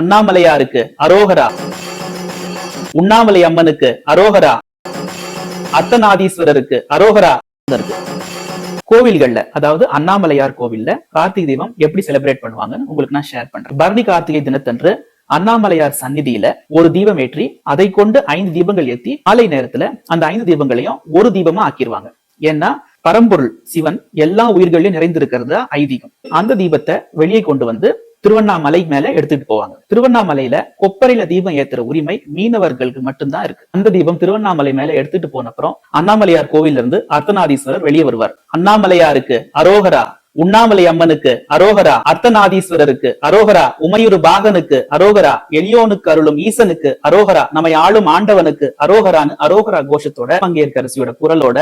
அண்ணாமலையாருக்கு அரோகரா. உண்ணாமலை அம்மனுக்கு அரோகரா. அத்தநாதீஸ்வரருக்கு அரோகரா. கோவில்கள்ல அதாவது அண்ணாமலையார் கோவில்ல கார்த்திகை தீபம் எப்படி செலிப்ரேட் பண்ணுவாங்கன்னு உங்களுக்கு நான் ஷேர் பண்றேன். பரணி கார்த்திகை தினத்தன்று அண்ணாமலையார் சந்நிதியில ஒரு தீபம் ஏற்றி அதை கொண்டு ஐந்து தீபங்கள் ஏத்தி மாலை நேரத்துல அந்த ஐந்து தீபங்களையும் ஒரு தீபமா ஆக்கிடுவாங்க ஏன்னா பரம்பொருள் சிவன் எல்லா உயிர்களையும் நிறைந்திருக்கிறது ஐதீகம். அந்த தீபத்தை வெளியே கொண்டு வந்து திருவண்ணாமலை மேல எடுத்துட்டு போவாங்க. திருவண்ணாமலையில கொப்பரையில தீபம் ஏத்துற உரிமை மீனவர்களுக்கு மட்டும்தான் இருக்கு. அந்த தீபம் திருவண்ணாமலை மேல எடுத்துட்டு போன அப்புறம் அண்ணாமலையார் கோவில்ல இருந்து அர்த்தநாதீஸ்வரர் வெளியே வருவார். அண்ணாமலையாருக்கு அரோகரா உண்ணாமலை அம்மனுக்கு அரோகரா அர்த்தநாதீஸ்வரருக்கு அரோகரா உமையுறு பாகனுக்கு அரோகரா எளியோனுக்கு அருளும் ஈசனுக்கு அரோகரா நம்மை ஆளும் ஆண்டவனுக்கு அரோகரான்னு அரோகரா கோஷத்தோட பங்கேற்கரசியோட குரலோட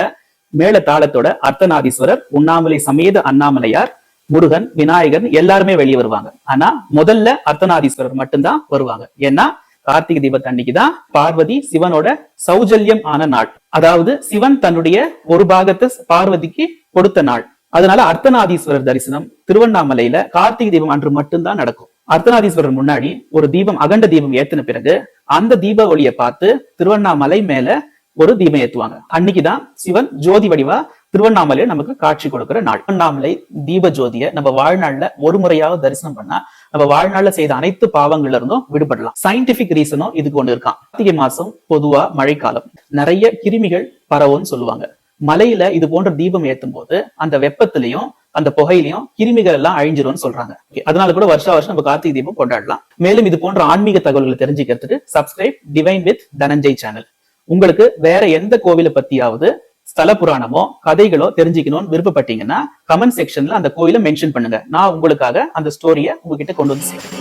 மேல தாளத்தோட அர்த்தநாதீஸ்வரர் உண்ணாமலை சமேத அண்ணாமலையார் முருகன் விநாயகர் எல்லாருமே வெளியே வருவாங்க. ஆனா முதல்ல அர்த்தநாதீஸ்வரர் மட்டும்தான் வருவாங்க. ஏன்னா கார்த்திகை தீபத்து அன்னைக்குதான் பார்வதி சிவனோட சௌஜல்யம் ஆன நாள். அதாவது சிவன் தன்னுடைய ஒரு பாகத்தை பார்வதிக்கு கொடுத்த நாள். அதனால அர்த்தநாதீஸ்வரர் தரிசனம் திருவண்ணாமலையில கார்த்திகை தீபம் அன்று மட்டும்தான் நடக்கும். அர்த்தநாதீஸ்வரர் முன்னாடி ஒரு தீபம் அகண்ட தீபம் ஏத்தின பிறகு அந்த தீப ஒளியை பார்த்து திருவண்ணாமலை மேல ஒரு தீபம் ஏத்துவாங்க. அன்னைக்குதான் சிவன் ஜோதி வடிவா திருவண்ணாமலையில நமக்கு காட்சி கொடுக்கிற நாள். திருவண்ணாமலை தீப ஜோதிய நம்ம வாழ்நாள்ல ஒரு முறையாவது தரிசனம் பண்ணா நம்ம வாழ்நாள்ல செய்த அனைத்து பாவங்கள்ல இருந்தும் விடுபடலாம் சயின்டிபிக் ரீசனும் இதுக்கு ஒண்ணு இருக்கான் கார்த்திகை மாசம் பொதுவா மழைக்காலம். நிறைய கிருமிகள் பரவும்னு சொல்லுவாங்க. மலையில இது போன்ற தீபம் ஏத்தும் போது அந்த வெப்பத்திலையும் அந்த புகையிலையும் கிருமிகள் எல்லாம் அழிஞ்சிரும்னு சொல்றாங்க. அதனால கூட வருஷா வருஷம் நம்ம கார்த்திகை தீபம் கொண்டாடலாம். மேலும் இது போன்ற ஆன்மீக தகவல்களை தெரிஞ்சுக்கிறதுக்கு subscribe divine with Dhananjay channel உங்களுக்கு வேற எந்த கோவிலை பத்தியாவது ஸ்தல புராணமோ கதைகளோ தெரிஞ்சுக்கணும்னு விருப்பப்பட்டீங்கன்னா கமெண்ட் செக்ஷன்ல அந்த கோயிலை மென்ஷன் பண்ணுங்க. நான் உங்களுக்காக அந்த ஸ்டோரியை உங்ககிட்ட கொண்டு வந்து சேர்க்கிறேன்.